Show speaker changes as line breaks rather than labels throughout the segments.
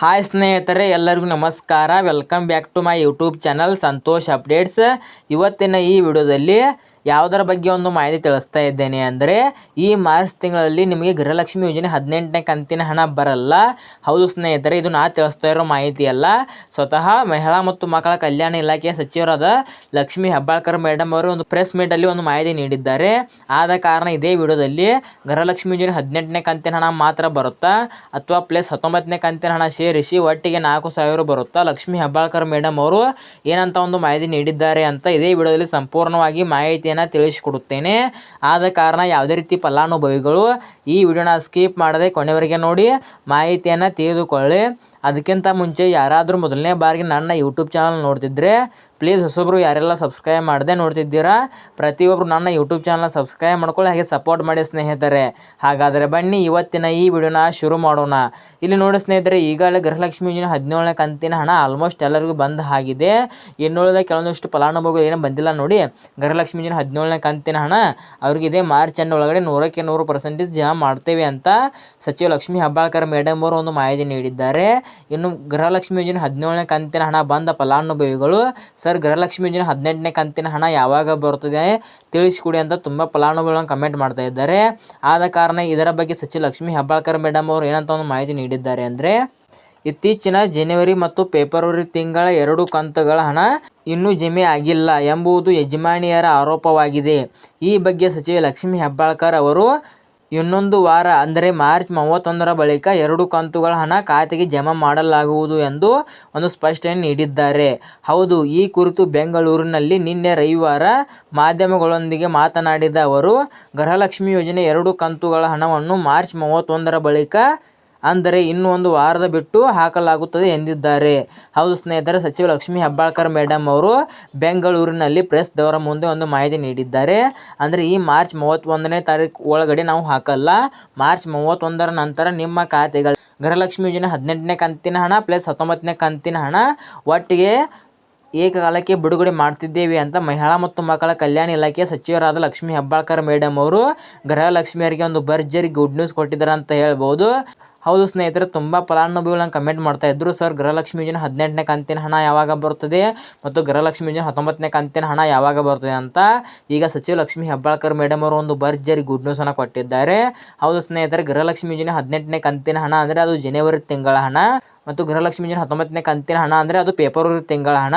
Hi ಸ್ನೇಹಿತರೆ, ಎಲ್ಲರಿಗೂ ನಮಸ್ಕಾರ. Welcome back to my YouTube channel Santosh updates ಇವತ್ತಿನ ಈ ವಿಡಿಯೋದಲ್ಲಿ ಯಾವುದರ ಬಗ್ಗೆ ಒಂದು ಮಾಹಿತಿ ತಿಳಿಸ್ತಾ ಇದ್ದೇನೆ ಅಂದರೆ, ಈ ಮಾರ್ಚ್ ತಿಂಗಳಲ್ಲಿ ನಿಮಗೆ ಗೃಹಲಕ್ಷ್ಮಿ ಯೋಜನೆ ಹದಿನೆಂಟನೇ ಕಂತಿನ ಹಣ ಬರಲ್ಲ. ಹೌದು ಸ್ನೇಹಿತರೆ, ಇದು ನಾ ತಿಳಿಸ್ತಾ ಇರೋ ಮಾಹಿತಿ ಅಲ್ಲ. ಸ್ವತಃ ಮಹಿಳಾ ಮತ್ತು ಮಕ್ಕಳ ಕಲ್ಯಾಣ ಇಲಾಖೆಯ ಸಚಿವರಾದ ಲಕ್ಷ್ಮಿ ಹೆಬ್ಬಾಳ್ಕರ್ ಮೇಡಮ್ ಅವರು ಒಂದು ಪ್ರೆಸ್ ಮೀಟಲ್ಲಿ ಒಂದು ಮಾಹಿತಿ ನೀಡಿದ್ದಾರೆ. ಆದ ಕಾರಣ ಇದೇ ವಿಡಿಯೋದಲ್ಲಿ ಗೃಹಲಕ್ಷ್ಮಿ ಯೋಜನೆ ಹದಿನೆಂಟನೇ ಕಂತಿನ ಹಣ ಮಾತ್ರ ಬರುತ್ತಾ? ಅಥವಾ ಪ್ಲಸ್ ಹತ್ತೊಂಬತ್ತನೇ ಕಂತಿನ ಹಣ ಸೇರಿಸಿ ಒಟ್ಟಿಗೆ ನಾಲ್ಕು ಸಾವಿರ ಬರುತ್ತಾ? ಲಕ್ಷ್ಮಿ ಹೆಬ್ಬಾಳ್ಕರ್ ಮೇಡಮ್ ಅವರು ಏನಂತ ಒಂದು ಮಾಹಿತಿ ನೀಡಿದ್ದಾರೆ ಅಂತ ಇದೇ ವಿಡಿಯೋದಲ್ಲಿ ಸಂಪೂರ್ಣವಾಗಿ ಮಾಹಿತಿಯನ್ನು ತಿಳಿಸಿಕೊಡುತ್ತೇನೆ. ಆದ ಕಾರಣ ಯಾವುದೇ ರೀತಿ ಫಲಾನುಭವಿಗಳು ಈ ವಿಡಿಯೋನ ಸ್ಕಿಪ್ ಮಾಡದೆ ಕೊನೆವರೆಗೆ ನೋಡಿ ಮಾಹಿತಿಯನ್ನು ತಿಳಿದುಕೊಳ್ಳಿ. ಅದಕ್ಕಿಂತ ಮುಂಚೆ ಯಾರಾದರೂ ಮೊದಲನೇ ಬಾರಿಗೆ ನನ್ನ ಯೂಟ್ಯೂಬ್ ಚಾನಲ್ ನೋಡ್ತಿದ್ರೆ ಪ್ಲೀಸ್ ಹೊಸೊಬ್ಬರು ಯಾರೆಲ್ಲ ಸಬ್ಸ್ಕ್ರೈಬ್ ಮಾಡದೆ ನೋಡ್ತಿದ್ದೀರಾ ಪ್ರತಿಯೊಬ್ಬರು ನನ್ನ ಯೂಟ್ಯೂಬ್ ಚಾನಲ್ ಸಬ್ಸ್ಕ್ರೈಬ್ ಮಾಡ್ಕೊಳ್ಳಿ, ಹಾಗೆ ಸಪೋರ್ಟ್ ಮಾಡಿ ಸ್ನೇಹಿತರೆ. ಹಾಗಾದರೆ ಬನ್ನಿ, ಇವತ್ತಿನ ಈ ವಿಡಿಯೋನ ಶುರು ಮಾಡೋಣ. ಇಲ್ಲಿ ನೋಡಿ ಸ್ನೇಹಿತರೆ, ಈಗಾಗಲೇ ಗೃಹಲಕ್ಷ್ಮಿ ಯೋಜನೆ ಹದಿನೇಳನೇ ಕಂತಿನ ಹಣ ಆಲ್ಮೋಸ್ಟ್ ಎಲ್ಲರಿಗೂ ಬಂದ ಆಗಿದೆ. ಇನ್ನುಳಿದ ಕೆಲವೊಂದಿಷ್ಟು ಫಲಾನುಭವಿಗಳು ಏನೂ ಬಂದಿಲ್ಲ ನೋಡಿ. ಗೃಹಲಕ್ಷ್ಮಿ ಯೋಜನೆ ಹದಿನೇಳನೇ ಕಂತಿನ ಹಣ ಅವ್ರಿಗಿದೆ. ಮಾರ್ಚ್ ಎಂಡ್ ಒಳಗಡೆ ನೂರಕ್ಕೆ ನೂರು ಪರ್ಸೆಂಟೇಜ್ ಜಮಾ ಮಾಡ್ತೇವೆ ಅಂತ ಸಚಿವ ಲಕ್ಷ್ಮೀ ಹೆಬ್ಬಾಳ್ಕರ್ ಮೇಡಮ್ ಅವರು ಒಂದು ಮಾಹಿತಿ ನೀಡಿದ್ದಾರೆ. ಇನ್ನು ಗೃಹಲಕ್ಷ್ಮಿ ಯೋಜನೆ ಹದಿನೇಳನೇ ಕಂತಿನ ಹಣ ಬಂದ ಫಲಾನುಭವಿಗಳು, ಸರ್, ಗೃಹಲಕ್ಷ್ಮಿ ಯೋಜನೆ ಹದಿನೆಂಟನೇ ಕಂತಿನ ಹಣ ಯಾವಾಗ ಬರುತ್ತದೆ ತಿಳಿಸಿಕೊಡಿ ಅಂತ ತುಂಬ ಫಲಾನುಭವಿಗಳನ್ನು ಕಮೆಂಟ್ ಮಾಡ್ತಾ ಇದ್ದಾರೆ. ಆದ ಕಾರಣ ಇದರ ಬಗ್ಗೆ ಸಚಿವ ಲಕ್ಷ್ಮೀ ಹೆಬ್ಬಾಳ್ಕರ್ ಮೇಡಮ್ ಅವರು ಏನಂತ ಒಂದು ಮಾಹಿತಿ ನೀಡಿದ್ದಾರೆ ಅಂದರೆ, ಇತ್ತೀಚಿನ ಜನವರಿ ಮತ್ತು ಫೆಬ್ರವರಿ ತಿಂಗಳ ಎರಡು ಕಂತುಗಳ ಹಣ ಇನ್ನೂ ಜಮೆ ಆಗಿಲ್ಲ ಎಂಬುದು ಯಜಮಾನಿಯರ ಆರೋಪವಾಗಿದೆ. ಈ ಬಗ್ಗೆ ಸಚಿವ ಲಕ್ಷ್ಮೀ ಹೆಬ್ಬಾಳ್ಕರ್ ಅವರು ಇನ್ನೊಂದು ವಾರ, ಅಂದರೆ ಮಾರ್ಚ್ ಮೂವತ್ತೊಂದರ ಬಳಿಕ ಎರಡು ಕಂತುಗಳ ಹಣ ಖಾತೆಗೆ ಜಮಾ ಮಾಡಲಾಗುವುದು ಎಂದು ಒಂದು ಸ್ಪಷ್ಟನೆ ನೀಡಿದ್ದಾರೆ. ಹೌದು, ಈ ಕುರಿತು ಬೆಂಗಳೂರಿನಲ್ಲಿ ನಿನ್ನೆ ರವಿವಾರ ಮಾಧ್ಯಮಗಳೊಂದಿಗೆ ಮಾತನಾಡಿದ ಅವರು, ಗೃಹಲಕ್ಷ್ಮಿ ಯೋಜನೆ ಎರಡು ಕಂತುಗಳ ಹಣವನ್ನು ಮಾರ್ಚ್ ಮೂವತ್ತೊಂದರ ಬಳಿಕ ಅಂದರೆ ಇನ್ನೂ ಒಂದು ವಾರದ ಬಿಟ್ಟು ಹಾಕಲಾಗುತ್ತದೆ ಎಂದಿದ್ದಾರೆ. ಹೌದು ಸ್ನೇಹಿತರೆ ಸಚಿವ ಲಕ್ಷ್ಮೀ ಹೆಬ್ಬಾಳ್ಕರ್ ಮೇಡಮ್ ಅವರು ಬೆಂಗಳೂರಿನಲ್ಲಿ ಪ್ರೆಸ್ ದವರ ಮುಂದೆ ಒಂದು ಮಾಹಿತಿ ನೀಡಿದ್ದಾರೆ. ಅಂದರೆ ಈ ಮಾರ್ಚ್ ಮೂವತ್ತೊಂದನೇ ತಾರೀಕು ಒಳಗಡೆ ನಾವು ಹಾಕಲ್ಲ. ಮಾರ್ಚ್ ಮೂವತ್ತೊಂದರ ನಂತರ ನಿಮ್ಮ ಖಾತೆಗಳು ಗೃಹಲಕ್ಷ್ಮಿ ಯೋಜನೆ ಹದಿನೆಂಟನೇ ಕಂತಿನ ಹಣ ಪ್ಲಸ್ ಹತ್ತೊಂಬತ್ತನೇ ಕಂತಿನ ಹಣ ಒಟ್ಟಿಗೆ ಏಕಕಾಲಕ್ಕೆ ಬಿಡುಗಡೆ ಮಾಡ್ತಿದ್ದೇವೆ ಅಂತ ಮಹಿಳಾ ಮತ್ತು ಮಕ್ಕಳ ಕಲ್ಯಾಣ ಇಲಾಖೆಯ ಸಚಿವರಾದ ಲಕ್ಷ್ಮೀ ಹೆಬ್ಬಾಳ್ಕರ್ ಮೇಡಮ್ ಅವರು ಗೃಹಲಕ್ಷ್ಮಿಯರಿಗೆ ಒಂದು ಭರ್ಜರಿ ಗುಡ್ ನ್ಯೂಸ್ ಕೊಟ್ಟಿದ್ದಾರೆ ಅಂತ ಹೇಳ್ಬೋದು. ಹೌದು ಸ್ನೇಹಿತರೆ, ತುಂಬ ಫಲಾನುಭವಿಗಳನ್ನ ಕಮೆಂಟ್ ಮಾಡ್ತಾ ಇದ್ರು ಸರ್ ಗೃಹಲಕ್ಷ್ಮಿ ಯೋಜನೆ ಹದಿನೆಂಟನೇ ಕಂತಿನ ಹಣ ಯಾವಾಗ ಬರುತ್ತದೆ ಮತ್ತು ಗೃಹಲಕ್ಷ್ಮಿ ಯೋಜನೆ ಹತ್ತೊಂಬತ್ತನೇ ಕಂತಿನ ಹಣ ಯಾವಾಗ ಬರ್ತದೆ ಅಂತ ಈಗ ಸಚಿವ ಲಕ್ಷ್ಮಿ ಹೆಬ್ಬಾಳ್ಕರ್ ಮೇಡಮ್ ಅವರು ಒಂದು ಭರ್ಜರಿ ಗುಡ್ ನ್ಯೂಸ್ ನ್ಯೂಸನ್ನು ಕೊಟ್ಟಿದ್ದಾರೆ. ಹೌದು ಸ್ನೇಹಿತರೆ, ಗೃಹಲಕ್ಷ್ಮಿ ಯೋಜನೆ ಹದಿನೆಂಟನೇ ಕಂತಿನ ಹಣ ಅಂದರೆ ಅದು ಜನವರಿ ತಿಂಗಳ ಹಣ ಮತ್ತು ಗೃಹಲಕ್ಷ್ಮಿ ಯೋಜನೆ ಹತ್ತೊಂಬತ್ತನೇ ಕಂತಿನ ಹಣ ಅಂದರೆ ಅದು ಫೆಬ್ರವರಿ ತಿಂಗಳ ಹಣ.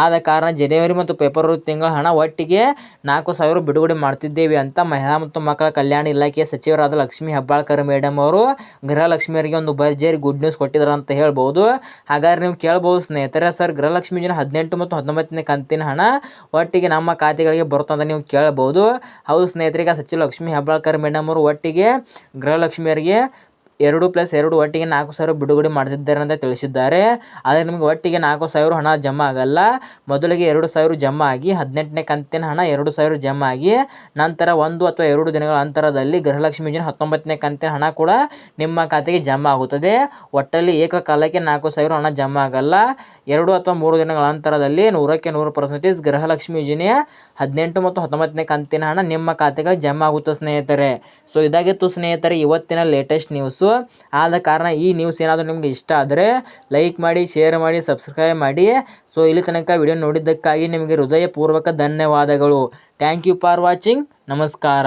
ಆದ ಕಾರಣ ಜನವರಿ ಮತ್ತು ಫೆಬ್ರವರಿ ತಿಂಗಳ ಹಣ ಒಟ್ಟಿಗೆ ನಾಲ್ಕು ಸಾವಿರ ಬಿಡುಗಡೆ ಮಾಡ್ತಿದ್ದೇವೆ ಅಂತ ಮಹಿಳಾ ಮತ್ತು ಮಕ್ಕಳ ಕಲ್ಯಾಣ ಇಲಾಖೆಯ ಸಚಿವರಾದ ಲಕ್ಷ್ಮಿ ಹೆಬ್ಬಾಳ್ಕರ್ ಮೇಡಮ್ ಅವರು ಗೃಹಲಕ್ಷ್ಮಿಯರಿಗೆ ಒಂದು ಭರ್ಜರಿ ಗುಡ್ ನ್ಯೂಸ್ ಕೊಟ್ಟಿದ್ದಾರೆ ಅಂತ ಹೇಳ್ಬೋದು. ಹಾಗಾದ್ರೆ ನೀವು ಕೇಳ್ಬೋದು ಸ್ನೇಹಿತರೆ, ಸರ್, ಗೃಹಲಕ್ಷ್ಮಿ ಜನ ಹದಿನೆಂಟು ಮತ್ತು ಹತ್ತೊಂಬತ್ತನೇ ಕಂತಿನ ಹಣ ಒಟ್ಟಿಗೆ ನಮ್ಮ ಖಾತೆಗಳಿಗೆ ಬರುತ್ತಂತ ನೀವು ಕೇಳ್ಬೋದು. ಹೌದು ಸ್ನೇಹಿತರಿಗೆ ಸಚಿವ ಲಕ್ಷ್ಮಿ ಹೆಬ್ಬಾಳ್ಕರ್ ಮೇಡಮ್ ಅವರು ಒಟ್ಟಿಗೆ ಗೃಹಲಕ್ಷ್ಮಿಯರಿಗೆ ಎರಡು ಪ್ಲಸ್ ಎರಡು ಒಟ್ಟಿಗೆ ನಾಲ್ಕು ಸಾವಿರ ಬಿಡುಗಡೆ ಮಾಡ್ತಿದ್ದಾರೆ ಅಂತ ತಿಳಿಸಿದ್ದಾರೆ. ಆದರೆ ನಿಮಗೆ ಒಟ್ಟಿಗೆ ನಾಲ್ಕು ಸಾವಿರ ಹಣ ಜಮಾ ಆಗಲ್ಲ. ಮೊದಲಿಗೆ ಎರಡು ಸಾವಿರ ಜಮಾ ಆಗಿ, ಹದಿನೆಂಟನೇ ಕಂತಿನ ಹಣ ಎರಡು ಸಾವಿರ ಜಮಾ ಆಗಿ, ನಂತರ ಒಂದು ಅಥವಾ ಎರಡು ದಿನಗಳ ಅಂತರದಲ್ಲಿ ಗೃಹಲಕ್ಷ್ಮಿ ಯೋಜನೆ ಹತ್ತೊಂಬತ್ತನೇ ಕಂತಿನ ಹಣ ಕೂಡ ನಿಮ್ಮ ಖಾತೆಗೆ ಜಮಾ ಆಗುತ್ತದೆ. ಒಟ್ಟಲ್ಲಿ ಏಕಕಾಲಕ್ಕೆ ನಾಲ್ಕು ಸಾವಿರ ಹಣ ಜಮಾ ಆಗಲ್ಲ. ಎರಡು ಅಥವಾ ಮೂರು ದಿನಗಳ ಅಂತರದಲ್ಲಿ ನೂರಕ್ಕೆ ನೂರು ಪರ್ಸೆಂಟೇಜ್ ಗೃಹಲಕ್ಷ್ಮಿ ಯೋಜನೆಯ ಹದಿನೆಂಟು ಮತ್ತು ಹತ್ತೊಂಬತ್ತನೇ ಕಂತಿನ ಹಣ ನಿಮ್ಮ ಖಾತೆಗೆ ಜಮಾ ಆಗುತ್ತೆ ಸ್ನೇಹಿತರೆ. ಸೊ ಇದಾಗಿತ್ತು ಸ್ನೇಹಿತರೆ, ಇವತ್ತಿನ ಲೇಟೆಸ್ಟ್ ನ್ಯೂಸು ಆದ ಕಾರಣ ಈ ನ್ಯೂಸ್ ಏನಾದರೂ ನಿಮಗೆ ಇಷ್ಟ ಆದರೆ ಲೈಕ್ ಮಾಡಿ ಶೇರ್ ಮಾಡಿ ಸಬ್ಸ್ಕ್ರೈಬ್ ಮಾಡಿ. ಸೊ ಇಲ್ಲಿ ತನಕ ವಿಡಿಯೋ ನೋಡಿದ್ದಕ್ಕಾಗಿ ನಿಮಗೆ ಹೃದಯಪೂರ್ವಕ ಧನ್ಯವಾದಗಳು. ಥ್ಯಾಂಕ್ ಯು ಫಾರ್ ವಾಚಿಂಗ್ ನಮಸ್ಕಾರ.